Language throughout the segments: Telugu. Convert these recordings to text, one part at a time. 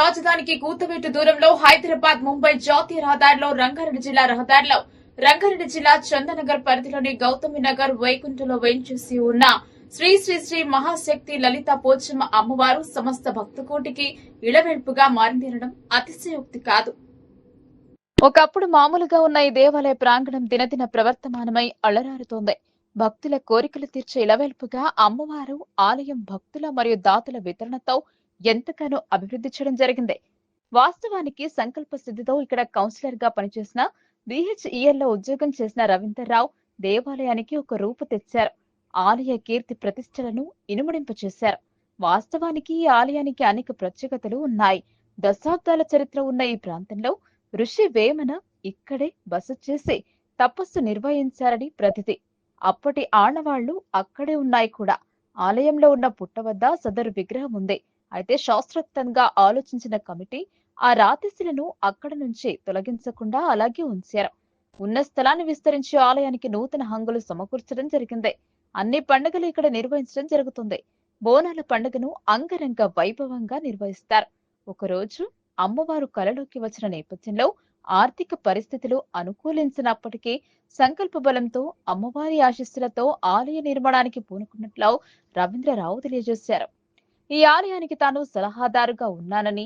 రాజధానికి కూతవేటు దూరంలో హైదరాబాద్ ముంబై జాతీయ రహదారిలో రంగారెడ్డి జిల్లా రహదారిలో. రంగారెడ్డి జిల్లా చందనగర్ పరిధిలోని గౌతమి నగర్ వైకుంఠలో వేంచేసి ఉన్న శ్రీ శ్రీ శ్రీ మహాశక్తి లలిత పోచమ్మ అమ్మవారు సమస్త భక్తుకోటికి ఇళవెల్పుగా మారిందనడం అతిశయోక్తి కాదు. ఒకప్పుడు మామూలుగా ఉన్న ఈ దేవాలయ ప్రాంగణం దినదిన ప్రవర్తమానమై అలరారుతోంది. భక్తుల కోరికలు తీర్చే ఇలవెల్పుగా అమ్మవారు ఆలయం భక్తుల మరియు దాతల వితరణతో ఎంతగానో అభివృద్ధి చేయడం జరిగింది. వాస్తవానికి సంకల్ప సిద్ధితో ఇక్కడ కౌన్సిలర్గా పనిచేసిన బిహెచ్ఈఎల్లో ఉద్యోగం చేసిన రవీందర్రావు దేవాలయానికి ఒక రూపు తెచ్చారు. ఆలయ కీర్తి ప్రతిష్టలను ఇనుమడింప చేశారు. వాస్తవానికి ఈ ఆలయానికి అనేక ప్రత్యేకతలు ఉన్నాయి. దశాబ్దాల చరిత్ర ఉన్న ఈ ప్రాంతంలో ఋషి వేమన ఇక్కడే బస చేసి తపస్సు నిర్వహించారని ప్రతిది అప్పటి ఆనవాళ్ళు అక్కడే ఉన్నాయి కూడా. ఆలయంలో ఉన్న పుట్ట వద్ద సదరు విగ్రహం ఉంది. అయితే శాస్త్రోక్తంగా ఆలోచించిన కమిటీ ఆ రాతిశిలను అక్కడ నుంచి తొలగించకుండా అలాగే ఉంచారు. ఉన్న స్థలాన్ని విస్తరించి ఆలయానికి నూతన హంగులు సమకూర్చడం జరిగింది. అన్ని పండుగలు ఇక్కడ నిర్వహించడం జరుగుతుంది. బోనాల పండుగను అంగరంగ వైభవంగా నిర్వహిస్తారు. ఒకరోజు అమ్మవారు కలలోకి వచ్చిన నేపథ్యంలో ఆర్థిక పరిస్థితులు అనుకూలించినప్పటికీ సంకల్ప బలంతో అమ్మవారి ఆశీస్సులతో ఆలయ నిర్మాణానికి పూనుకున్నట్లు రవీంద్రరావు తెలియజేశారు. ఈ ఆలయానికి తాను సలహాదారుగా ఉన్నానని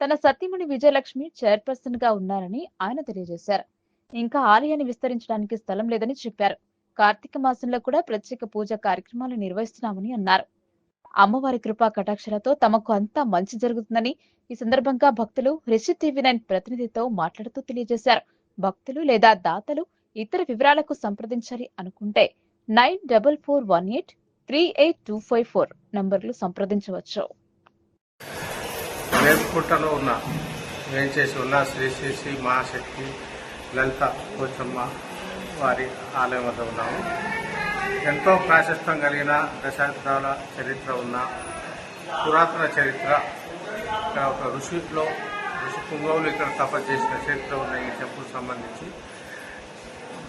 తన సతీమణి విజయలక్ష్మి చైర్పర్సన్గా ఉన్నారని ఆయన తెలియజేశారు. ఇంకా ఆలయాన్ని విస్తరించడానికి స్థలం లేదని చెప్పారు. కార్తీక మాసంలో కూడా ప్రత్యేక పూజ కార్యక్రమాలు నిర్వహిస్తున్నామని అన్నారు. అమ్మవారి కృపా కటాక్షలతో తమకు అంతా మంచి జరుగుతుందని ఈ సందర్భంగా భక్తులు రిషి టీవీ నైన్ ప్రతినిధితో మాట్లాడుతూ తెలియజేశారు. భక్తులు లేదా దాతలు ఇతర వివరాలకు సంప్రదించాలి అనుకుంటే nine double four one eight three eight two five four నంబర్లు సంప్రదించవచ్చు. వేపుకుంటలో ఉన్న వేంచేసి ఉన్న శ్రీ శ్రీ శ్రీ మహాశక్తి లలిత కోచమ్మ వారి ఆలయం వద్ద ఉన్నాము. ఎంతో ప్రాశస్త్యం కలిగిన దశాబ్దాల చరిత్ర ఉన్న పురాతన చరిత్ర ఇక్కడ ఒక ఋషిలో ఋషి పుంగవులు ఇక్కడ తపస్సు చేసిన చరిత్ర ఉన్న ఈ టెంపుల్ సంబంధించి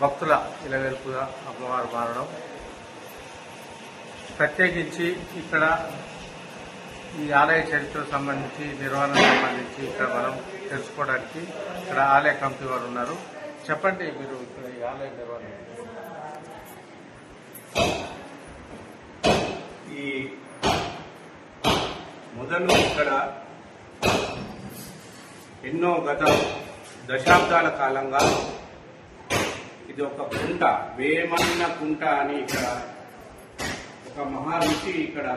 భక్తుల ఇలవేల్పుగా అమ్మవారు మారడం ప్రత్యేకించి ఇక్కడ ఈ ఆలయ చరిత్రకు సంబంధించి నిర్వహణకు సంబంధించి ఇక్కడ మనం తెలుసుకోవడానికి ఇక్కడ ఆలయ కమిటీ వారు ఉన్నారు. చెప్పండి మీరు ఇక్కడ ఈ ఆలయ నిర్వహణ. ఈ మొదలు ఇక్కడ ఎన్నో గత దశాబ్దాల కాలంగా ఇది ఒక కుంట వేమన్న కుంట అని ఇక్కడ ఒక మహారుషి ఇక్కడ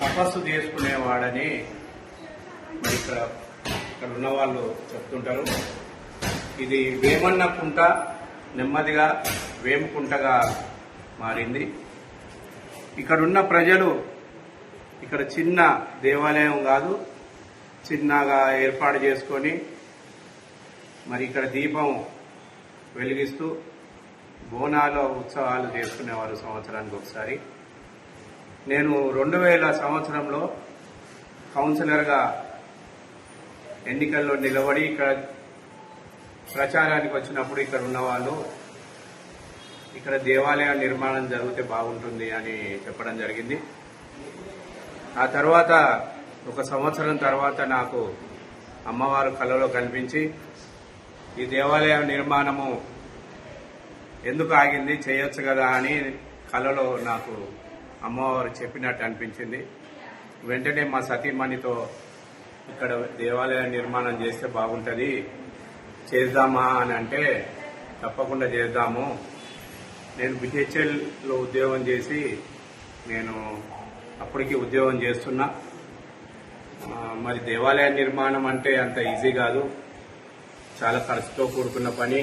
తపస్సు చేసుకునేవాడని మరి ఇక్కడ ఇక్కడ ఉన్న వాళ్ళు చెప్తుంటారు. ఇది వేమన్న కుంట నెమ్మదిగా వేముకుంటగా మారింది. ఇక్కడున్న ప్రజలు ఇక్కడ చిన్న దేవాలయం కాదు చిన్నగా ఏర్పాటు చేసుకొని మరి ఇక్కడ దీపం వెలిగిస్తూ బోనాల ఉత్సవాలు చేసుకునేవారు సంవత్సరానికి ఒకసారి నేను రెండు వేల సంవత్సరంలో కౌన్సిలర్గా ఎన్నికల్లో నిలబడి ఇక్కడ ప్రచారానికి వచ్చినప్పుడు ఇక్కడ ఉన్న వాళ్ళు ఇక్కడ దేవాలయ నిర్మాణం జరిగితే బాగుంటుంది అని చెప్పడం జరిగింది. ఆ తర్వాత ఒక సంవత్సరం తర్వాత నాకు అమ్మవారు కళలో కనిపించి ఈ దేవాలయ నిర్మాణము ఎందుకు ఆగింది చేయొచ్చు కదా అని కళలో నాకు అమ్మవారు చెప్పినట్టు అనిపించింది. వెంటనే మా సతీమణితో ఇక్కడ దేవాలయ నిర్మాణం చేస్తే బాగుంటుంది. చేద్దామా అని అంటే తప్పకుండా చేద్దాము. నేను బిహెచ్ఎల్లో ఉద్యోగం చేసి నేను అప్పటికి ఉద్యోగం చేస్తున్నా. మరి దేవాలయ నిర్మాణం అంటే అంత ఈజీ కాదు. చాలా ఖర్చుతో కూడుకున్న పని.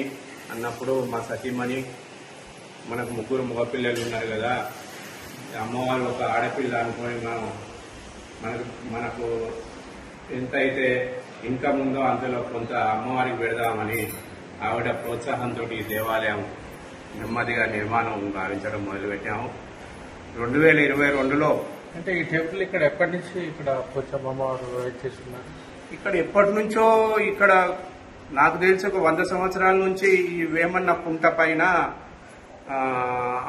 అన్నప్పుడు మా సతీమణి మనకు ముగ్గురు మగపిల్లలు ఉన్నారు కదా అమ్మవారు ఒక ఆడపిల్ల అనుకొని మనం మనకు మనకు ఎంత అయితే ఇన్కమ్ ఉందో అంతలో కొంత అమ్మవారికి పెడదామని ఆవిడ ప్రోత్సాహంతో ఈ దేవాలయం నెమ్మదిగా నిర్మాణం గావించడం మొదలుపెట్టాము. రెండు వేల ఇరవై రెండులో అంటే ఈ టెంపుల్ ఇక్కడ ఎప్పటి నుంచి ఇక్కడ పోచమ్మ అమ్మవారు చేస్తున్నారు? ఇక్కడ ఎప్పటి నుంచో ఇక్కడ నాకు తెలిసి ఒక వంద సంవత్సరాల నుంచి ఈ వేమన్న కుంట పైన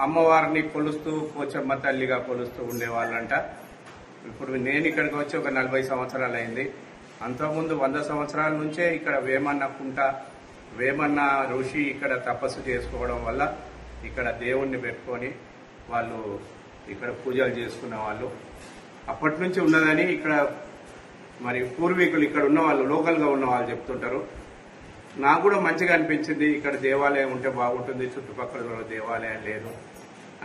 అమ్మవారిని కొలుస్తూ పోచమ్మ తల్లిగా కొలుస్తూ ఉండేవాళ్ళంట. ఇప్పుడు నేను ఇక్కడికి వచ్చి ఒక నలభై సంవత్సరాలు అయింది అంతకుముందు వంద సంవత్సరాల నుంచే ఇక్కడ వేమన్న కుంట వేమన్న ఋషి ఇక్కడ తపస్సు చేసుకోవడం వల్ల ఇక్కడ దేవుణ్ణి పెట్టుకొని వాళ్ళు ఇక్కడ పూజలు చేసుకున్న వాళ్ళు అప్పటి నుంచి ఉన్నదని ఇక్కడ మరి పూర్వీకులు ఇక్కడ ఉన్న వాళ్ళు లోకల్గా ఉన్న వాళ్ళు చెప్తుంటారు. నాకు కూడా మంచిగా అనిపించింది. ఇక్కడ దేవాలయం ఉంటే బాగుంటుంది. చుట్టుపక్కల దేవాలయం లేదు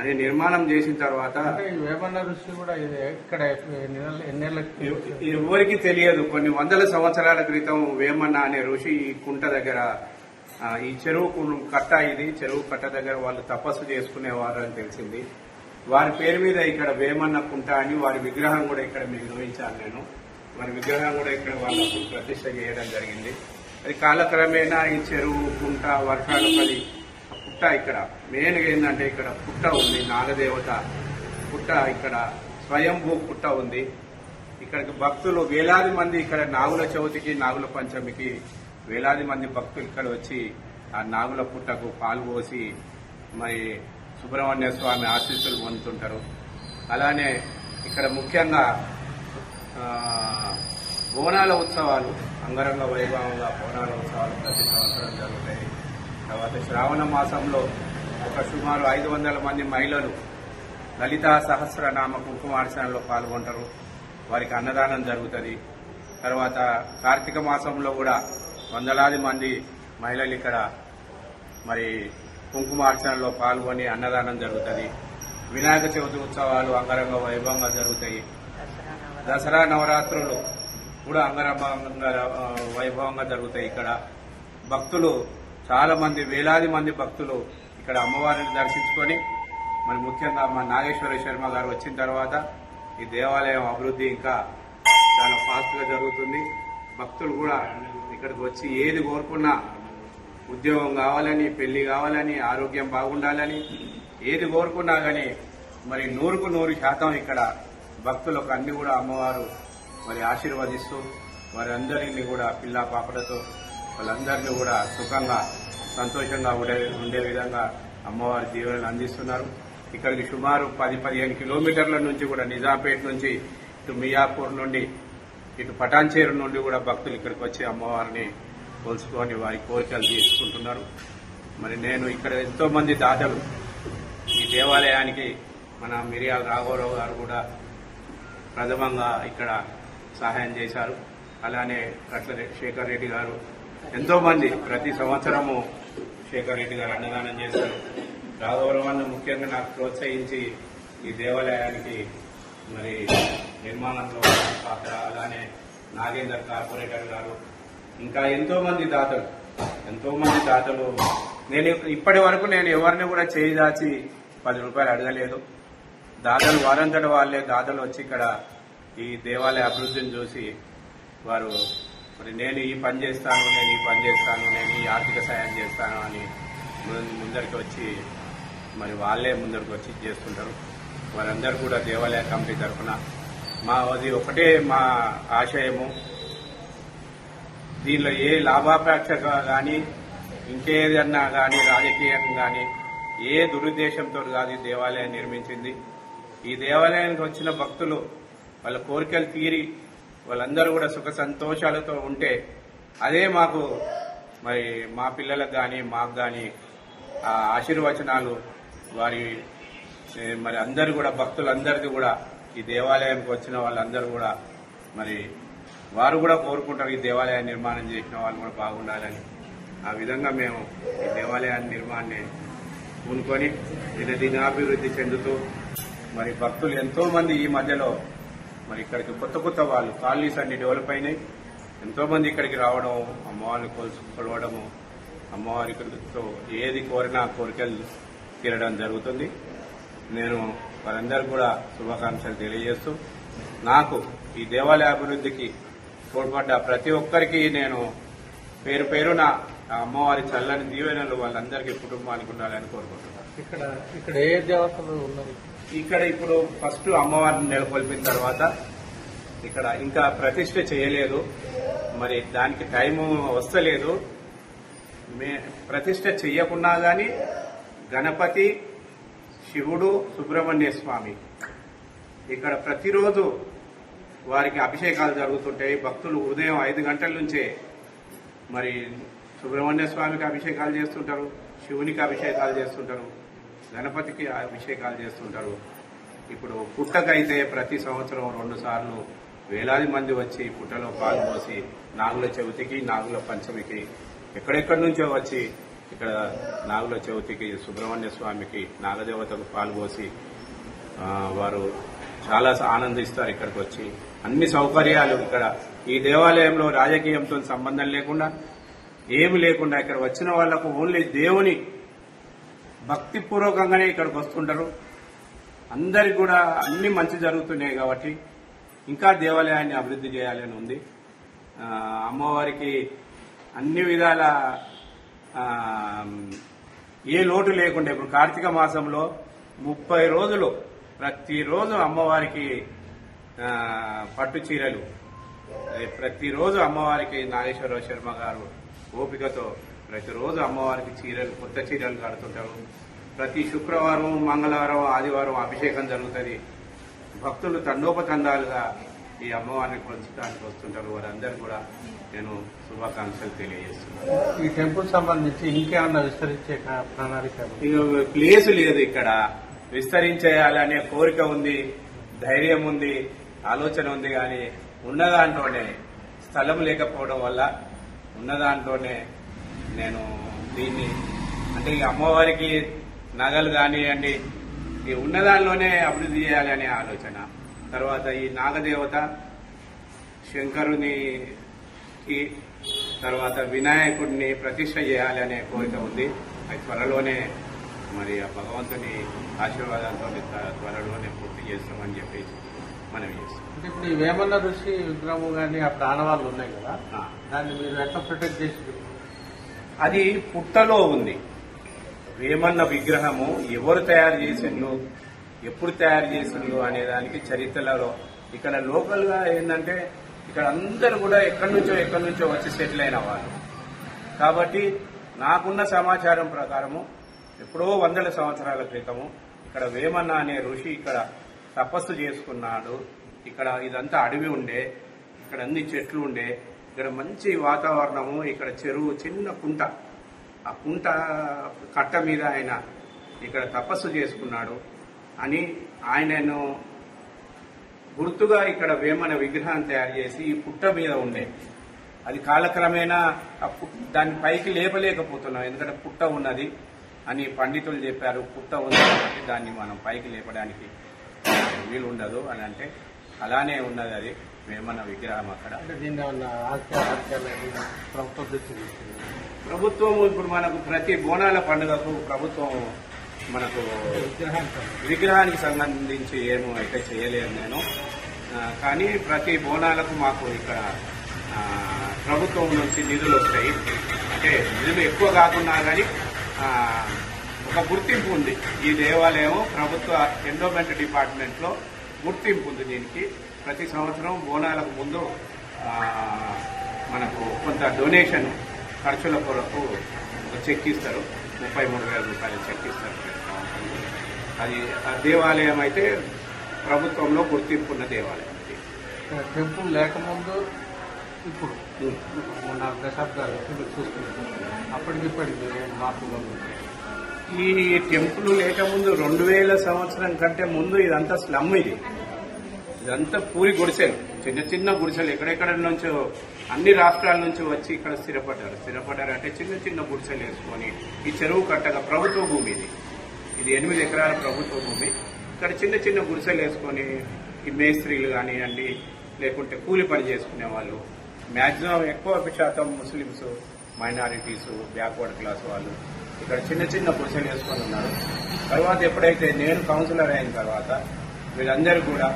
అని నిర్మాణం చేసిన తర్వాత వేమన్న ఋషి కూడా ఇక్కడ ఎవరికి తెలియదు. కొన్ని వందల సంవత్సరాల క్రితం వేమన్న అనే ఋషి ఈ కుంట దగ్గర ఈ చెరువు కట్ట ఇది. చెరువు కట్ట దగ్గర వాళ్ళు తపస్సు చేసుకునేవారు అని తెలిసింది. వారి పేరు మీద ఇక్కడ వేమన్న కుంట అని వారి విగ్రహం కూడా ఇక్కడ చూపించాను నేను. వారి విగ్రహం కూడా ఇక్కడ వాళ్ళకు ప్రతిష్ట చేయడం జరిగింది. అది కాలక్రమేణా ఈ చెరువు గుంట వర్షాలు పడి ఆ పుట్ట ఇక్కడ. మెయిన్గా ఏంటంటే ఇక్కడ పుట్ట ఉంది నాగదేవత పుట్ట ఇక్కడ స్వయంభూ పుట్ట ఉంది. ఇక్కడికి భక్తులు వేలాది మంది ఇక్కడ నాగుల చవితికి నాగుల పంచమికి వేలాది మంది భక్తులు ఇక్కడ వచ్చి ఆ నాగుల పుట్టకు పాలు పోసి మరి సుబ్రహ్మణ్య స్వామి ఆశీస్సులు పొందుతుంటారు. అలానే ఇక్కడ ముఖ్యంగా బోనాల ఉత్సవాలు అంగరంగ వైభవంగా బోనాల ఉత్సవాలు ప్రతి సంవత్సరం జరుగుతాయి. తర్వాత శ్రావణ మాసంలో ఒక సుమారు ఐదు వందల మంది మహిళలు లలితా సహస్రనామ కుంకుమార్చనలో పాల్గొంటారు. వారికి అన్నదానం జరుగుతుంది. తర్వాత కార్తీక మాసంలో కూడా వందలాది మంది మహిళలు ఇక్కడ మరి కుంకుమార్చనలో పాల్గొని అన్నదానం జరుగుతుంది. వినాయక చవితి ఉత్సవాలు అంగరంగ వైభవంగా జరుగుతాయి. దసరా నవరాత్రులు కూడా అంగరంగ వైభవంగా జరుగుతాయి ఇక్కడ. భక్తులు చాలా మంది వేలాది మంది భక్తులు ఇక్కడ అమ్మవారిని దర్శించుకొని మరి ముఖ్యంగా మా నాగేశ్వర శర్మ గారు వచ్చిన తర్వాత ఈ దేవాలయం అభివృద్ధి ఇంకా చాలా ఫాస్ట్గా జరుగుతుంది. భక్తులు కూడా ఇక్కడికి వచ్చి ఏది కోరుకున్నా ఉద్యోగం కావాలని పెళ్ళి కావాలని ఆరోగ్యం బాగుండాలని ఏది కోరుకున్నా కానీ మరి నూరుకు నూరు శాతం ఇక్కడ భక్తులకు అన్ని కూడా అమ్మవారు మరి ఆశీర్వదిస్తూ వారందరినీ కూడా పిల్ల పాపలతో వాళ్ళందరినీ కూడా సుఖంగా సంతోషంగా ఉండే ఉండే విధంగా అమ్మవారి దీవెనలు అందిస్తున్నారు. ఇక్కడికి సుమారు పది పదిహేను కిలోమీటర్ల నుంచి కూడా నిజాంపేట నుంచి ఇటు మియాపూర్ నుండి ఇటు పటాన్చేరు నుండి కూడా భక్తులు ఇక్కడికి వచ్చి అమ్మవారిని కోల్చుకొని వారి కోరికలు తీసుకుంటున్నారు. మరి నేను ఇక్కడ ఎంతో మంది దాతలు ఈ దేవాలయానికి మన మిరియాల రాఘవరావు గారు కూడా ప్రథమంగా ఇక్కడ సహాయం చేశారు. అలానే కట్ల శేఖర్ రెడ్డి గారు ఎంతో మంది ప్రతి సంవత్సరము శేఖర్ రెడ్డి గారు అన్నదానం చేశారు. రాఘవరావు ముఖ్యంగా నాకు ప్రోత్సహించి ఈ దేవాలయానికి మరి నిర్మాణంలో పాత్ర అలానే నాగేందర్ కార్పొరేటర్ గారు ఇంకా ఎంతో మంది దాతలు ఎంతో మంది దాతలు. నేను ఇప్పటి వరకు నేను ఎవరిని కూడా చేయి దాచి పది రూపాయలు అడగలేదు. దాతలు వారంతట వాళ్ళే దాతలు వచ్చి ఇక్కడ ఈ దేవాలయ అభివృద్ధిని చూసి వారు మరి నేను ఈ పని చేస్తాను నేను ఈ పని చేస్తాను నేను ఈ ఆర్థిక సాయం చేస్తాను అని ముందరికి వచ్చి మరి వాళ్ళే ముందరికి వచ్చి చేస్తుంటారు. వారందరూ కూడా దేవాలయ కమిటీ తరఫున మా అది ఒకటే మా ఆశయము. దీనిలో ఏ లాభాపేక్ష కానీ ఇంకేదన్నా కానీ రాజకీయం కానీ ఏ దురుద్దేశంతో కాదు ఈ దేవాలయం నిర్మించింది. ఈ దేవాలయానికి వచ్చిన భక్తులు వాళ్ళ కోరికలు తీరి వాళ్ళందరూ కూడా సుఖ సంతోషాలతో ఉంటే అదే మాకు మరి మా పిల్లలకు కానీ మాకు కానీ ఆ ఆశీర్వచనాలు వారి మరి అందరు కూడా భక్తులందరికీ కూడా ఈ దేవాలయానికి వచ్చిన వాళ్ళందరూ కూడా మరి వారు కూడా కోరుకుంటారు ఈ దేవాలయాన్ని నిర్మాణం చేసిన వాళ్ళు కూడా బాగుండాలని. ఆ విధంగా మేము ఈ దేవాలయాన్ని నిర్మాణాన్ని పూనుకొని దిన దినాభివృద్ధి చెందుతూ మరి భక్తులు ఎంతో మంది ఈ మధ్యలో మరి ఇక్కడికి కొత్త కొత్త వాళ్ళు కాలనీస్ అన్ని డెవలప్ అయినాయి. ఎంతో మంది ఇక్కడికి రావడం అమ్మవారిని కొలుసు కొలవడము అమ్మవారితో ఏది కోరినా కోరికలు తీరడం జరుగుతుంది. నేను వారందరూ కూడా శుభాకాంక్షలు తెలియజేస్తూ నాకు ఈ దేవాలయ అభివృద్ధికి తోడ్పడ్డ ప్రతి ఒక్కరికి నేను పేరు పేరున అమ్మవారి చల్లని దీవెనలు వాళ్ళందరికీ కుటుంబానికి ఉండాలని కోరుకుంటున్నాను. ఇక్కడ ఇక్కడ ఏ దేవతలు ఉన్నాయి ఇక్కడ ఇప్పుడు ఫస్ట్ అమ్మవారిని నెలకొల్పిన తర్వాత ఇక్కడ ఇంకా ప్రతిష్ట చేయలేదు. మరి దానికి టైం వస్తలేదు. మే ప్రతిష్ట చెయ్యకున్నా గాని గణపతి శివుడు సుబ్రహ్మణ్య స్వామి ఇక్కడ ప్రతిరోజు వారికి అభిషేకాలు జరుగుతుంటాయి. భక్తులు ఉదయం ఐదు గంటల నుంచే మరి సుబ్రహ్మణ్య స్వామికి అభిషేకాలు చేస్తుంటారు. శివునికి అభిషేకాలు చేస్తుంటారు. గణపతికి అభిషేకాలు చేస్తుంటారు. ఇప్పుడు పుట్టకైతే ప్రతి సంవత్సరం రెండు సార్లు వేలాది మంది వచ్చి పుట్టలో పాలు పోసి నాగుల చవితికి నాగుల పంచమికి ఎక్కడెక్కడి నుంచో వచ్చి ఇక్కడ నాగుల చవితికి సుబ్రహ్మణ్య స్వామికి నాగదేవతకు పాలు పోసి వారు చాలా ఆనందిస్తారు ఇక్కడికి వచ్చి. అన్ని సౌకర్యాలు ఇక్కడ. ఈ దేవాలయంలో రాజకీయంతో సంబంధం లేకుండా ఏమి లేకుండా ఇక్కడ వచ్చిన వాళ్ళకు ఓన్లీ దేవుని భక్తిపూర్వకంగానే ఇక్కడికి వస్తుంటారు. అందరికి కూడా అన్ని మంచి జరుగుతున్నాయి కాబట్టి ఇంకా దేవాలయాన్ని అభివృద్ధి చేయాలని ఉంది. అమ్మవారికి అన్ని విధాల ఏ లోటు లేకుండా ఇప్పుడు కార్తీక మాసంలో ముప్పై రోజులు ప్రతిరోజు అమ్మవారికి పట్టు చీరలు ప్రతిరోజు అమ్మవారికి నాగేశ్వరరావు శర్మ గారు ఓపికతో ప్రతిరోజు అమ్మవారికి చీరలు కొత్త చీరలు కడుతుంటారు ప్రతి శుక్రవారం మంగళవారం ఆదివారం అభిషేకం జరుగుతుంది. భక్తులు తండోపతండాలుగా ఈ అమ్మవారిని కొలుచడానికి వస్తుంటారు. వారందరూ కూడా నేను శుభాకాంక్షలు తెలియజేస్తున్నాను. ఈ టెంపుల్ సంబంధించి ఇంకేమన్నా విస్తరించే ప్రణాళిక ప్లేస్ లేదు ఇక్కడ. విస్తరించేయాలనే కోరిక ఉంది ధైర్యం ఉంది ఆలోచన ఉంది కానీ ఉన్న దాంట్లోనే స్థలం లేకపోవడం వల్ల ఉన్న దాంట్లోనే నేను దీన్ని అంటే ఈ అమ్మవారికి నగలు కానివ్వండి ఈ ఉన్న దానిలోనే అభివృద్ధి చేయాలి అనే ఆలోచన. తర్వాత ఈ నాగదేవత శంకరునికి తర్వాత వినాయకుడిని ప్రతిష్ట చేయాలి అనే కోరిక ఉంది. అది త్వరలోనే మరి ఆ భగవంతుని ఆశీర్వాదంతో త్వరలోనే పూర్తి చేస్తామని చెప్పేసి మనం చేస్తాం. అంటే ఇప్పుడు ఈ వేమన్న ఋషి విగ్రహము కానీ ఆ ప్రాణవాళ్ళు ఉన్నాయి కదా. దాన్ని మీరు ఎట్లా ప్రొటెక్ట్ చేసి అది పుట్టలో ఉంది. వేమన్న విగ్రహము ఎవరు తయారు చేసిండ్రు? ఎప్పుడు తయారు చేసిండ్రు అనే దానికి చరిత్రలో ఇక్కడ లోకల్గా ఏంటంటే ఇక్కడ అందరూ కూడా ఎక్కడి నుంచో ఎక్కడి నుంచో వచ్చి సెటిల్ అయిన వాళ్ళు. కాబట్టి నాకున్న సమాచారం ప్రకారము ఎప్పుడో వందల సంవత్సరాల క్రితము ఇక్కడ వేమన్న అనే ఋషి ఇక్కడ తపస్సు చేసుకున్నాడు. ఇక్కడ ఇదంతా అడవి ఉండే ఇక్కడ అన్ని చెట్లు ఉండే ఇక్కడ మంచి వాతావరణము ఇక్కడ చెరువు చిన్న కుంట. ఆ కుంట కట్ట మీద ఆయన ఇక్కడ తపస్సు చేసుకున్నాడు అని ఆయనను గుర్తుగా ఇక్కడ వేమన విగ్రహం తయారు చేసి ఈ పుట్ట మీద ఉండే. అది కాలక్రమేణా ఆ దాన్ని పైకి లేపలేకపోతున్నాం ఎందుకంటే పుట్ట ఉన్నది అని పండితులు చెప్పారు. పుట్ట ఉంది కాబట్టి దాన్ని మనం పైకి లేపడానికి వీలు ఉండదు అని అంటే అలానే ఉన్నది అది. వేమన విగ్రహం అక్కడ. ప్రభుత్వం ఇప్పుడు మనకు ప్రతి బోనాల పండుగకు ప్రభుత్వం మనకు విగ్రహానికి సంబంధించి. ఏమో అయితే చేయలేదు నేను. కానీ ప్రతి బోనాలకు మాకు ఇక్కడ ప్రభుత్వం నుంచి నిధులు వస్తాయి. అంటే నిధులు ఎక్కువ కాకున్నా కానీ ఒక గుర్తింపు ఉంది. ఈ దేవాలయం ప్రభుత్వ ఎండోమెంట్ డిపార్ట్మెంట్లో గుర్తింపు ఉంది దీనికి. ప్రతి సంవత్సరం బోనాలకు ముందు మనకు కొంత డొనేషన్ ఖర్చుల కొరకు చెక్ ఇస్తారు. ముప్పై మూడు వేల రూపాయలు చెక్ ఇస్తారు. అది ఆ దేవాలయం అయితే ప్రభుత్వంలో గుర్తింపు ఉన్న దేవాలయం టెంపుల్ లేకముందు ఇప్పుడు నాలుగు దశాబ్దాలు చూసుకుంటాం అప్పటికి ఇప్పటికి మార్పులు. ఈ టెంపుల్ లేకముందు రెండు వేల సంవత్సరం కంటే ముందు ఇదంతా స్లమ్ ఇది. ఇదంతా పూరి గుడిసెలు. చిన్న చిన్న గుడిసెలు. ఎక్కడెక్కడ నుంచో అన్ని రాష్ట్రాల నుంచి వచ్చి ఇక్కడ స్థిరపడ్డారు. స్థిరపడ్డారు అంటే చిన్న చిన్న గుడిసెలు వేసుకొని ఈ చెరువు కట్టగా ప్రభుత్వ భూమి ఇది. ఇది ఎనిమిది ఎకరాల ప్రభుత్వ భూమి. ఇక్కడ చిన్న చిన్న గుడిసెలు వేసుకొని ఈ మేస్త్రీలు కానివ్వండి లేకుంటే కూలి పని చేసుకునే వాళ్ళు మ్యాక్సిమం ఎక్కువ శాతం ముస్లిమ్స్ మైనారిటీస్ బ్యాక్వర్డ్ క్లాస్ వాళ్ళు ఇక్కడ చిన్న చిన్న గుడిసెలు వేసుకొని ఉన్నారు. తర్వాత ఎప్పుడైతే నేను కౌన్సిలర్ అయిన తర్వాత వీళ్ళందరూ కూడా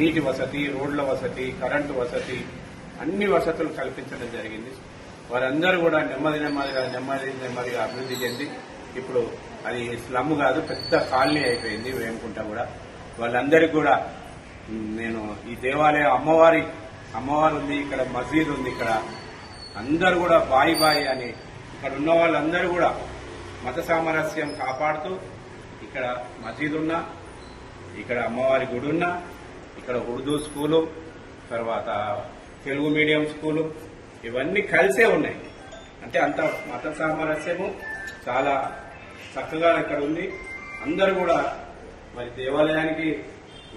నీటి వసతి రోడ్ల వసతి కరెంటు వసతి అన్ని వసతులు కల్పించడం జరిగింది. వారందరూ కూడా నెమ్మది నెమ్మదిగా నెమ్మది నెమ్మదిగా అభివృద్ధి చెంది ఇప్పుడు అది స్లమ్ కాదు పెద్ద కాలనీ అయిపోయింది వేమకుంట కూడా. వాళ్ళందరికీ కూడా నేను ఈ దేవాలయం అమ్మవారి అమ్మవారు ఉంది ఇక్కడ మసీద్ ఉంది ఇక్కడ అందరూ కూడా బాయి బాయి అని ఇక్కడ ఉన్న వాళ్ళందరూ కూడా మత సామరస్యం కాపాడుతూ ఇక్కడ మసీద్ ఉన్నా ఇక్కడ అమ్మవారి గుడి ఉన్నా ఇక్కడ ఉర్దూ స్కూలు తర్వాత తెలుగు మీడియం స్కూలు ఇవన్నీ కలిసే ఉన్నాయి. అంటే అంత మత సామరస్యము చాలా చక్కగా ఇక్కడ ఉంది. అందరూ కూడా మరి దేవాలయానికి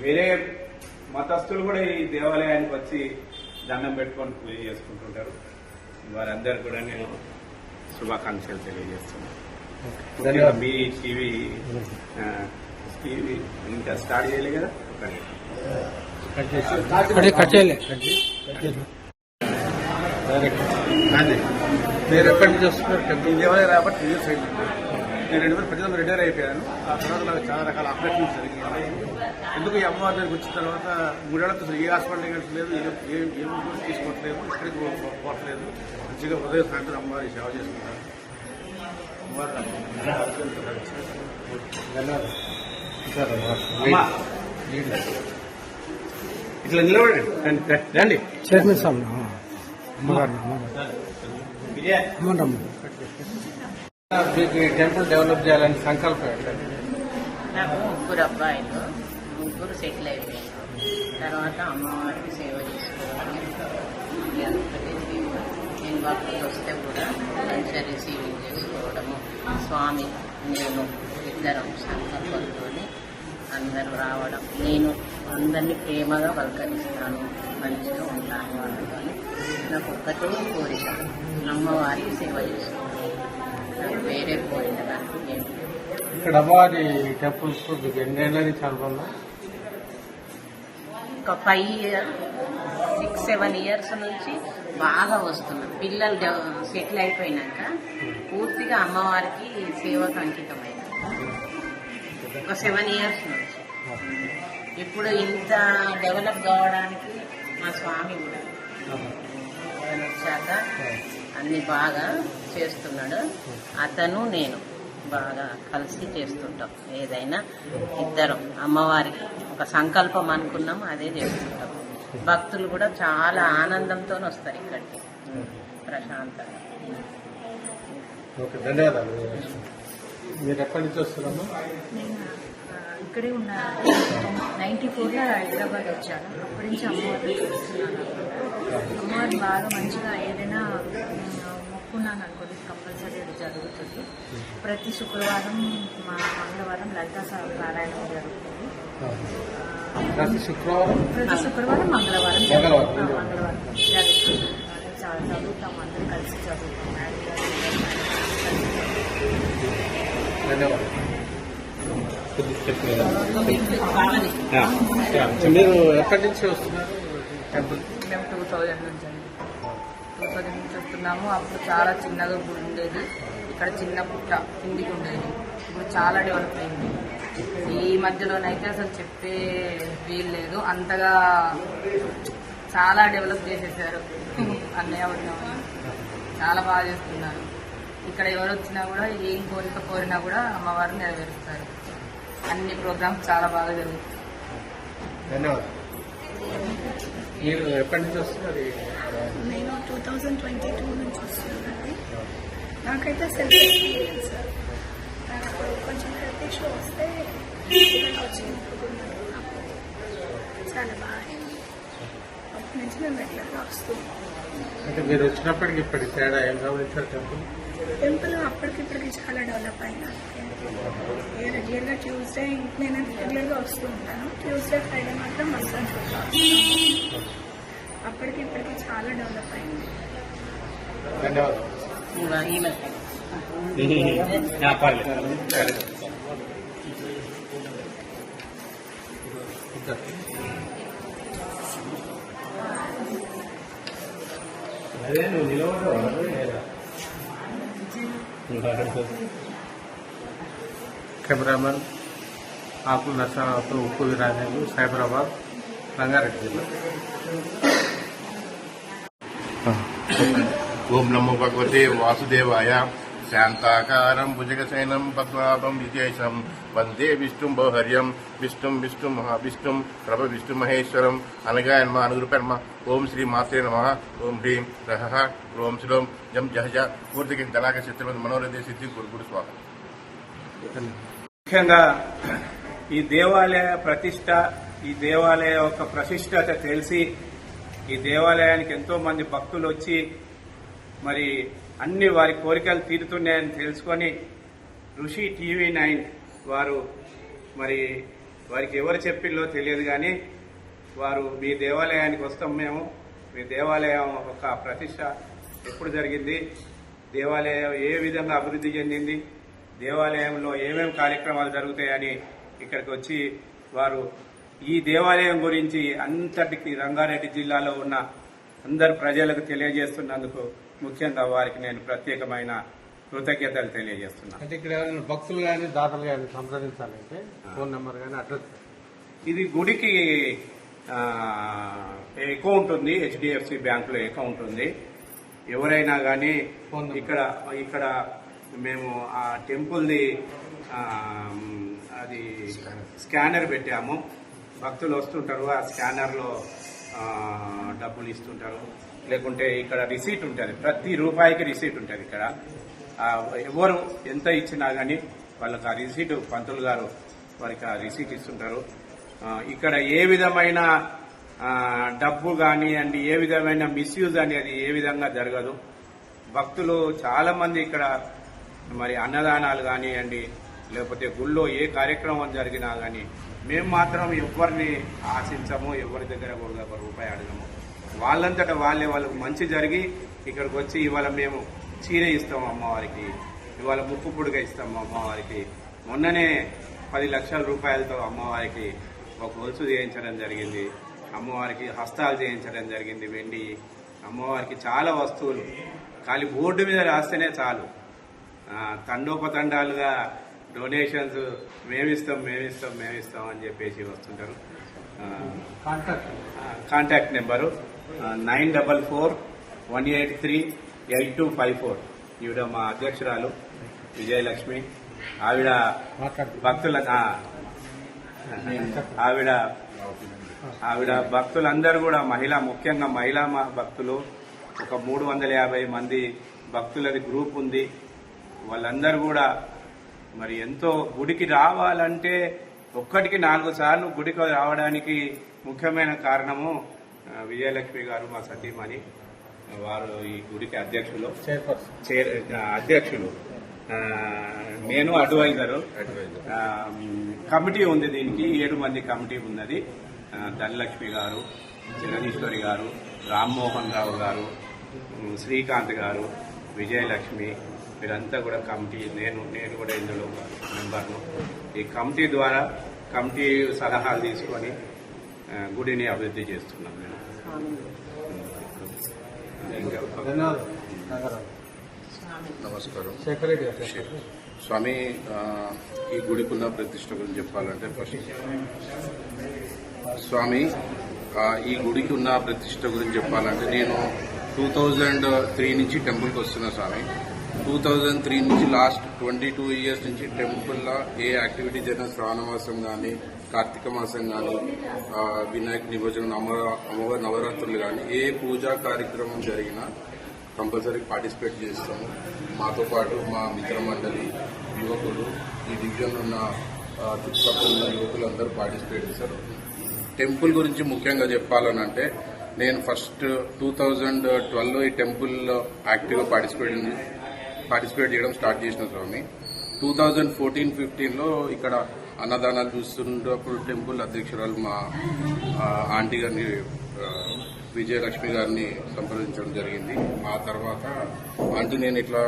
వేరే మతస్థులు కూడా ఈ దేవాలయానికి వచ్చి దండం పెట్టుకొని పూజ చేసుకుంటుంటారు. వారందరూ కూడా నేను శుభాకాంక్షలు తెలియజేస్తున్నాను. మీ టీవీ టీవీ ఇంకా స్టార్ట్ చేయలే కదా? కట్ చేయలే అదే మీరు ఎప్పటి నుంచి వస్తున్నారు? దేవాలయం రాబట్టి ఇయర్స్ అయింది నేను రెండు వేల పద్దెనిమిది రిటైర్ అయిపోయాను. ఆ తర్వాత నాకు చాలా రకాల ఆపరేషన్స్ జరిగాయి. ఎందుకు ఈ అమ్మవారి దగ్గరికి వచ్చిన తర్వాత మూడేళ్ళతో అసలు ఏ హాస్పిటల్ వెళ్ళట్లేదు ఏ- ఏ తీసుకోవట్లేదు ఇక్కడికి పో- పోవట్లేదు. మంచిగా ఉదయం సాయంత్రం అమ్మవారి సేవ చేసుకుంటాను అమ్మవారు అమ్మా, ఇట్లా నిలబడండి. రండి, రండి. చైర్మన్ సార్ అమ్మగారు అమ్మగారు. విజయ అమ్మంటమ్మ మీకు ఈ టెంపుల్ డెవలప్ చేయాలని సంకల్పం ఏంటండి నాకు ముగ్గురు అబ్బాయిలు. ముగ్గురు సెటిల్ అయిపోయారు. తర్వాత అమ్మవారికి సేవ చేసుకోవాలి. నేను భక్తులు వస్తే కూడా మంచిగా రిసీవింగ్ చేసుకోవడము స్వామి నేను ఇద్దరం సంకల్పంతో అందరూ రావడం. నేను అందరినీ ప్రేమగా పలకరిస్తాను మంచిగా ఉంటాను వాళ్ళతో నాకు ఒక్కటే కోరిక అమ్మవారికి సేవ చేసుకోవాలి నాకు వేరే కోరిక నాకు. ఇక్కడ అమ్మవారి టెంపుల్స్ మీకు ఎన్నేళ్ళ నుంచి అనుకున్నా ఒక five year six seven years నుంచి బాగా వస్తున్నాం. పిల్లలు సెటిల్ అయిపోయినాక పూర్తిగా అమ్మవారికి సేవకు అంకితమైన. ఒక సెవెన్ ఇయర్స్ నుంచి ఇప్పుడు ఇంత డెవలప్ కావడానికి మా స్వామి కూడా ఆయన వచ్చాక అన్ని బాగా చేస్తున్నాడు. అతను నేను బాగా కలిసి చేస్తుంటాం. ఏదైనా ఇద్దరం అమ్మవారికి ఒక సంకల్పం అనుకున్నాం అదే చేస్తుంటాం. భక్తులు కూడా చాలా ఆనందంతో వస్తారు ఇక్కడికి. ప్రశాంతంగా. ఓకే ధన్యవాదాలు. మీరు ఎప్పటి నుంచి వస్తున్నాము ఇక్కడే ఉన్నాను నైన్టీ ఫోర్లో హైదరాబాద్ వచ్చాను. అప్పటి నుంచి అమ్మవారిని చూస్తున్నాను అమ్మవారు బాగా మంచిగా ఏదైనా మొక్కున్నాను అనుకోండి కంపల్సరీ అది జరుగుతుంది. ప్రతి శుక్రవారం మా మంగళవారం లలితా పారాయణం జరుగుతుంది. ప్రతి శుక్రవారం? ప్రతి శుక్రవారం మంగళవారం. మంగళవారం. జరుగుతుంది. చాలా చదువుతాం అందరం కలిసి చదువుతాం. ధన్యవాదాలు. మీరు ఎప్పటి నుంచి వస్తున్నారు? టెంపుల్. మేము టూ థౌజండ్ నుంచి అండి. టూ థౌజండ్ నుంచి వస్తున్నాము. అప్పుడు చాలా చిన్నగా గుడి ఉండేది. ఇక్కడ చిన్న పుట్ట కిందికి ఉండేది. ఇప్పుడు చాలా డెవలప్ అయింది. ఈ మధ్యలోనైతే అసలు చెప్పే వీలు లేదు. అంతగా చాలా డెవలప్ చేసేసారు. అన్నయ్య ఉన్నామని చాలా బాగా చేస్తున్నారు. ఇక్కడ ఎవరు వచ్చినా కూడా ఏం కోరిక కోరినా కూడా అమ్మవారు నెరవేరుస్తారు. అన్ని ప్రోగ్రామ్స్ చాలా బాగా జరుగుతాయి. ధన్యవాదాలు. మీరు ఎప్పటి నుంచి వస్తున్నారు నేను టూ థౌజండ్ ట్వంటీ టూ నుంచి వస్తున్నానండి. నాకైతే సెల్ఫ్ ఎక్స్పీరియన్స్. నాకు అప్పుడు కొంచెం వస్తే చాలా బాగా. అయింది అప్పటి నుంచి మేము రెగ్యులర్గా వస్తూ అంటే మీరు వచ్చినప్పటికి ఇప్పటికి తేడా ఏం గమనించారు టెంపుల్? టెంపుల్ అప్పటికిప్పటికి చాలా డెవలప్ అయినా. ఏ రెగ్యులర్గా ట్యూస్డే నేను రెగ్యులర్గా వస్తూ ఉంటాను. ట్యూస్డే ఫ్రైడే మాత్రం మసాజ్ అప్పటికి ఇప్పటికి చాలా డెవలప్ అయింది. ధన్యవాదాలు. అదే నువ్వు నిలబడవు కెమెరామెన్ ఆకుల నరసింహరావుతో ఉప్పు విరాజాలు సైబరాబాద్ రంగారెడ్డి జిల్లా. ఓం నమో భగవతే వాసుదేవాయ. శాంతాకారం భుజగశయనం పద్మాపం విజేశం. వందే విష్ణుం బౌహర్యం విష్ణుం విష్ణు మహావిష్ణుం. ప్రభ విష్ణు మహేశ్వరం. అనగా నమ అనుగురు ఓం శ్రీ మాత్రే నమ. ఓం హ్రీం రహ. ఓం శ్రీం జం జహజ. పూర్తికి దళాక చిత్రమంది మనోరథ సిద్ధి గురుగుడు స్వాగతం. ముఖ్యంగా ఈ దేవాలయ ప్రతిష్ట ఈ దేవాలయ యొక్క ప్రతిష్టత తెలిసి ఈ దేవాలయానికి ఎంతో మంది భక్తులు వచ్చి మరి అన్ని వారి కోరికలు తీరుతున్నాయని తెలుసుకొని ఋషి టీవీ నైన్ వారు మరి వారికి ఎవరు చెప్పిల్లో తెలియదు కానీ వారు మీ దేవాలయానికి వస్తాం మేము. మీ దేవాలయం ఒక ప్రతిష్ట ఎప్పుడు జరిగింది? దేవాలయం ఏ విధంగా అభివృద్ధి చెందింది? దేవాలయంలో ఏమేమి కార్యక్రమాలు జరుగుతాయని ఇక్కడికి వచ్చి వారు ఈ దేవాలయం గురించి అంతటికి రంగారెడ్డి జిల్లాలో ఉన్న అందరు ప్రజలకు తెలియజేస్తున్నందుకు ముఖ్యంగా వారికి నేను ప్రత్యేకమైన కృతజ్ఞతలు తెలియజేస్తున్నాను. అంటే ఇక్కడ ఎవరైనా భక్తులు కానీ దాతలు కానీ సంప్రదించాలంటే ఫోన్ నెంబర్ కానీ అడ్రస్ ఇది గుడికి అకౌంట్ ఉంది? హెచ్డిఎఫ్సి బ్యాంకులో అకౌంట్ ఉంది? ఎవరైనా కానీ. ఇక్కడ ఇక్కడ మేము ఆ టెంపుల్ది అది స్కానర్ పెట్టాము. భక్తులు వస్తుంటారు ఆ స్కానర్లో డబ్బులు ఇస్తుంటారు. లేకుంటే ఇక్కడ రిసీట్ ఉంటుంది. ప్రతి రూపాయికి రిసీట్ ఉంటుంది ఇక్కడ. ఎవరు ఎంత ఇచ్చినా కానీ వాళ్ళకి ఆ రిసీట్ పంతులు గారు వారికి ఆ రిసీట్ ఇస్తుంటారు. ఇక్కడ ఏ విధమైన డబ్బు కానివ్వండి ఏ విధమైన మిస్యూజ్ అనేది ఏ విధంగా జరగదు. భక్తులు చాలా మంది ఇక్కడ మరి అన్నదానాలు కానివ్వండి లేకపోతే గుళ్ళో ఏ కార్యక్రమం జరిగినా కానీ మేము మాత్రం ఎవరిని ఆశించము ఎవరి దగ్గర కూడా ఒక రూపాయి అడగము. వాళ్ళంతట వాళ్ళే వాళ్ళకు మంచి జరిగి ఇక్కడికి వచ్చి ఇవాళ మేము చీర ఇస్తాం అమ్మవారికి ఇవాళ ముక్కు పుడుగ ఇస్తాం అమ్మవారికి. మొన్ననే పది లక్షల రూపాయలతో అమ్మవారికి ఒక గొలుసు చేయించడం జరిగింది. అమ్మవారికి హస్తాలు చేయించడం జరిగింది వెండి. అమ్మవారికి చాలా వస్తువులు. ఖాళీ బోర్డు మీద రాస్తేనే చాలు. తండోపతండాలుగా డొనేషన్స్ మేమిస్తాం మేమిస్తాం మేమిస్తాం అని చెప్పేసి వస్తుంటారు. Contact. Contact number. Nine double four one eight three eight two five four. ఈవిడ మా అధ్యక్షురాలు విజయలక్ష్మి. ఆవిడ భక్తుల ఆవిడ ఆవిడ భక్తులందరూ కూడా మహిళా ముఖ్యంగా మహిళా భక్తులు. ఒక మూడు వందల యాభై మంది భక్తులది గ్రూప్ ఉంది. వాళ్ళందరూ కూడా మరి ఎంతో గుడికి రావాలంటే ఒక్కటికి నాలుగు సార్లు గుడికి రావడానికి ముఖ్యమైన కారణము విజయలక్ష్మి గారు మా సతీమణి వారు ఈ గుడికి అధ్యక్షులు. చైర్ అధ్యక్షులు. నేను అడ్వైజరు. కమిటీ ఉంది దీనికి ఏడు మంది కమిటీ ఉన్నది. ధనలక్ష్మి గారు జగదీశ్వరి గారు రామ్మోహన్ రావు గారు శ్రీకాంత్ గారు విజయలక్ష్మి వీరంతా కూడా కమిటీ నేను నేను కూడా ఇందులో మెంబర్ను. ఈ కమిటీ ద్వారా కమిటీ సలహాలు తీసుకొని గుడిని అభివృద్ధి చేస్తున్నాం. నమస్కారం స్వామి ఈ ఈ గుడికున్న ప్రతిష్ట గురించి చెప్పాలంటే ఫస్ట్ స్వామి ఈ గుడికి ఉన్న ప్రతిష్ట గురించి చెప్పాలంటే నేను టూ థౌజండ్ త్రీ నుంచి టెంపుల్కి వస్తున్నా స్వామి. టూ థౌజండ్ త్రీ నుంచి లాస్ట్ ట్వంటీ టూ ఇయర్స్ నుంచి టెంపుల్లో ఏ యాక్టివిటీ జరిగిన శ్రావణమాసం కానీ కార్తీక మాసం కానీ వినాయక నిమజ్జనం అమ్మ అమ్మవారి నవరాత్రులు కానీ ఏ పూజా కార్యక్రమం జరిగినా కంపల్సరీ పార్టిసిపేట్ చేస్తాము. మాతో పాటు మా మిత్ర మండలి యువకులు ఈ డివిజన్ ఉన్న చుట్టుపక్కల ఉన్న యువకులందరూ పార్టిసిపేట్ చేశారు. టెంపుల్ గురించి ముఖ్యంగా చెప్పాలనంటే నేను ఫస్ట్ టూ థౌజండ్ ట్వెల్వ్లో ఈ టెంపుల్ యాక్టివ్గా పార్టిసిపేట్ పార్టిసిపేట్ చేయడం స్టార్ట్ చేసిన స్వామి. టూ థౌజండ్ ఫోర్టీన్ ఫిఫ్టీన్లో ఇక్కడ అన్నదానాలు చూస్తున్నప్పుడు టెంపుల్ అధ్యక్షురాలు మా ఆంటీ గారిని విజయలక్ష్మి గారిని సంప్రదించడం జరిగింది. ఆ తర్వాత ఆంటీ నేను ఇట్లా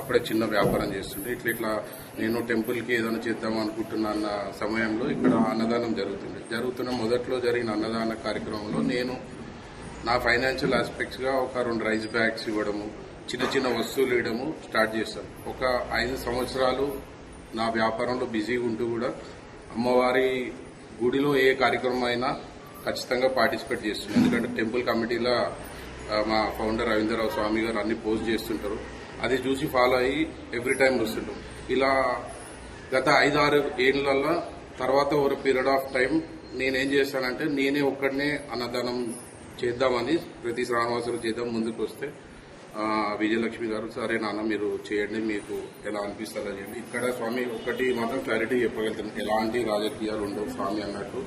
అప్పుడే చిన్న వ్యాపారం చేస్తుంటే ఇట్లా ఇట్లా నేను టెంపుల్కి ఏదైనా చేద్దాం అనుకుంటున్నా సమయంలో ఇక్కడ అన్నదానం జరుగుతుంది. జరుగుతున్న మొదట్లో జరిగిన అన్నదాన కార్యక్రమంలో నేను నా ఫైనాన్షియల్ ఆస్పెక్ట్స్గా ఒక రెండు రైస్ బ్యాగ్స్ ఇవ్వడము చిన్న చిన్న వస్తువులు ఇవ్వడము స్టార్ట్ చేశాను. ఒక ఐదు సంవత్సరాలు నా వ్యాపారంలో బిజీగా ఉంటూ కూడా అమ్మవారి గుడిలో ఏ కార్యక్రమం అయినా ఖచ్చితంగా పార్టిసిపేట్ చేస్తున్నాను ఎందుకంటే టెంపుల్ కమిటీలో మా ఫౌండర్ రవీంద్రరావు స్వామి గారు అన్ని పోస్ట్ చేస్తుంటారు. అది చూసి ఫాలో అయ్యి ఎవ్రీ టైం వస్తుంటాం. ఇలా గత ఐదు ఆరు ఏళ్ళల్లో తర్వాత ఒక పీరియడ్ ఆఫ్ టైం నేనేం చేశానంటే నేనే ఒక్కడనే అన్నదానం చేద్దామని ప్రతి శ్రావణవాసులు చేద్దాం ముందుకు వస్తే విజయలక్ష్మి గారు సరే నాన్న మీరు చేయండి మీకు ఎలా అనిపిస్తుందో చేయండి ఇక్కడ స్వామి ఒకటి మాత్రం క్లారిటీ చెప్పగలుగుతాను. ఎలాంటి రాజకీయాలు ఉండవు స్వామి అన్నట్టు.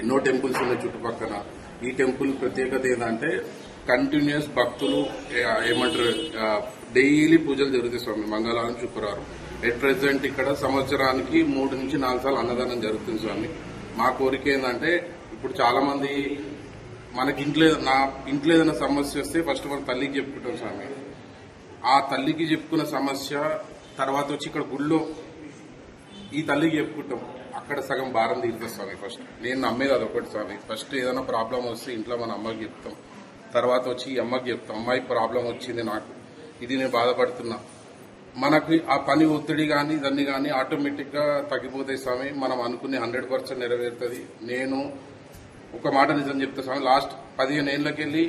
ఎన్నో టెంపుల్స్ ఉన్నాయి చుట్టుపక్కల ఈ టెంపుల్ ప్రత్యేకత ఏంటంటే కంటిన్యూస్ భక్తులు ఏమంటారు డైలీ పూజలు జరుగుతాయి స్వామి. మంగళవారం శుక్రవారం. ఎట్ ప్రజెంట్ ఇక్కడ సంవత్సరానికి మూడు నుంచి నాలుగు సార్లు అన్నదానం జరుగుతుంది స్వామి. మా కోరిక ఏంటంటే ఇప్పుడు చాలా మంది మనకి ఇంట్లో నా ఇంట్లో ఏదైనా సమస్య వస్తే ఫస్ట్ మన తల్లికి చెప్పుకుంటాం స్వామి. ఆ తల్లికి చెప్పుకున్న సమస్య తర్వాత వచ్చి ఇక్కడ గుళ్ళో ఈ తల్లికి చెప్పుకుంటాం. అక్కడ సగం భారం తీరుతుంది స్వామి ఫస్ట్ నేను నమ్మేది అదొకటి స్వామి. ఫస్ట్ ఏదైనా ప్రాబ్లం వస్తే ఇంట్లో మన అమ్మకి చెప్తాం. తర్వాత వచ్చి ఈ అమ్మకి చెప్తాం. అమ్మాయి ప్రాబ్లం వచ్చింది నాకు. ఇది నేను బాధపడుతున్నా. మనకి ఆ పని ఒత్తిడి కానీ ఇదన్నీ కానీ ఆటోమేటిక్గా తగ్గిపోతాయి స్వామి. మనం అనుకునే హండ్రెడ్ పర్సెంట్ నెరవేరుతుంది. నేను ఒక మాట నిజం చెప్తా స్వామి. లాస్ట్ పదిహేను ఏళ్ళకెళ్ళి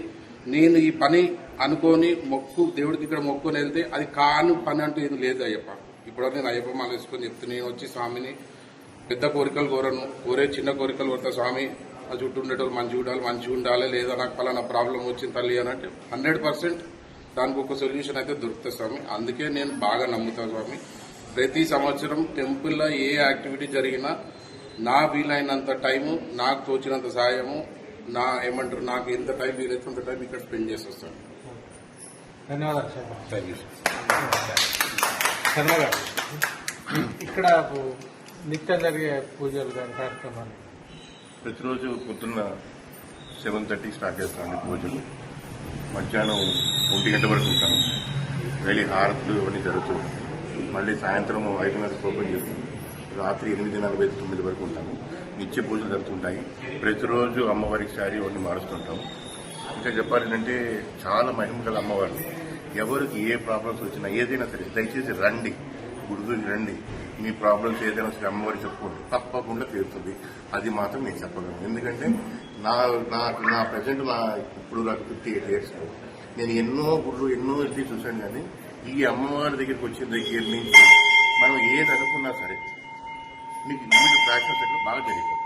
నేను ఈ పని అనుకోని మొక్కు దేవుడికి ఇక్కడ మొక్కుని వెళ్తే అది కాను పని అంటూ ఏం లేదు అయ్యప్ప. ఇప్పుడు నేను అయ్యప్ప మాల వేసుకొని చెప్తే నేను వచ్చి స్వామిని పెద్ద కోరికలు కోరను. కోరే చిన్న కోరికలు కోరుతా స్వామి. ఆ చుట్టూ ఉండేటోళ్ళు మంచిగా ఉండాలి మంచిగా ఉండాలి. లేదా నాకు పలానా ప్రాబ్లం వచ్చింది తల్లి అని అంటే హండ్రెడ్ పర్సెంట్ దానికి ఒక సొల్యూషన్ అయితే దొరుకుతుంది స్వామి. అందుకే నేను బాగా నమ్ముతాను స్వామి. ప్రతి సంవత్సరం టెంపుల్లో ఏ యాక్టివిటీ జరిగినా నా వీలైనంత టైము నాకు తోచినంత సాయము నా ఏమంటారు నాకు ఎంత టైం వీలైతే అంత టైం ఇక్కడ స్పెండ్ చేసి వస్తాను. ధన్యవాదాలు సార్. థ్యాంక్ యూ శర్మ గారు ఇక్కడ నిత్యం జరిగే పూజలు కానీ కార్యక్రమాలు. ప్రతిరోజు పొద్దున్న సెవెన్ థర్టీ స్టార్ట్ చేస్తాను పూజలు. మధ్యాహ్నం ఒంటి గంట వరకు ఉంటాను వెళ్ళి హారతులు ఇవన్నీ జరుగుతుంది మళ్ళీ సాయంత్రం ఐదున్నరకు ఓపెన్ చేస్తాను రాత్రి ఎనిమిది నలభై తొమ్మిది వరకు ఉంటాము. నిత్య పూజలు జరుగుతుంటాయి. ప్రతిరోజు అమ్మవారికి శారీ వాటిని మారుస్తుంటాము. ఇంకా చెప్పాలంటే చాలా మహిమ గల అమ్మవారు ఎవరికి ఏ ప్రాబ్లమ్స్ వచ్చినా ఏదైనా సరే దయచేసి రండి. గుడికి రండి. మీ ప్రాబ్లమ్స్ ఏదైనా సరే అమ్మవారికి చెప్పుకోండి. తప్పకుండా తీరుతుంది. అది మాత్రం నేను చెప్పగలను. ఎందుకంటే నా నాకు నా ప్రజెంట్ నా ఇప్పుడు నాకు ఫిఫ్టీ ఎయిట్ ఇయర్స్ నేను ఎన్నో గుళ్ళు ఎన్నో ఇది చూశాను కానీ ఈ అమ్మవారి దగ్గరికి వచ్చిన దగ్గర నుంచి మనం ఏది అనుకున్నా సరే మీకు ఇమీడియట్ ప్రాక్టీస్ ఎట్లా బాగా జరిగిపోతుంది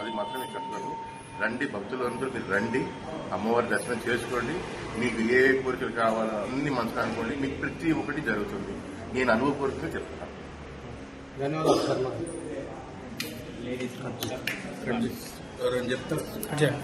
అది మాత్రం నేను చెప్పగలను రండి భక్తులందరూ మీరు రండి. అమ్మవారి దర్శనం చేసుకోండి. మీకు ఏ కోరికలు కావాలో అన్ని మనసులో అనుకోండి. మీకు ప్రతి ఒక్కటి జరుగుతుంది. నేను అనుభవపూర్వకంగా చెప్తున్నాను. ధన్యవాదాలు అజయ్.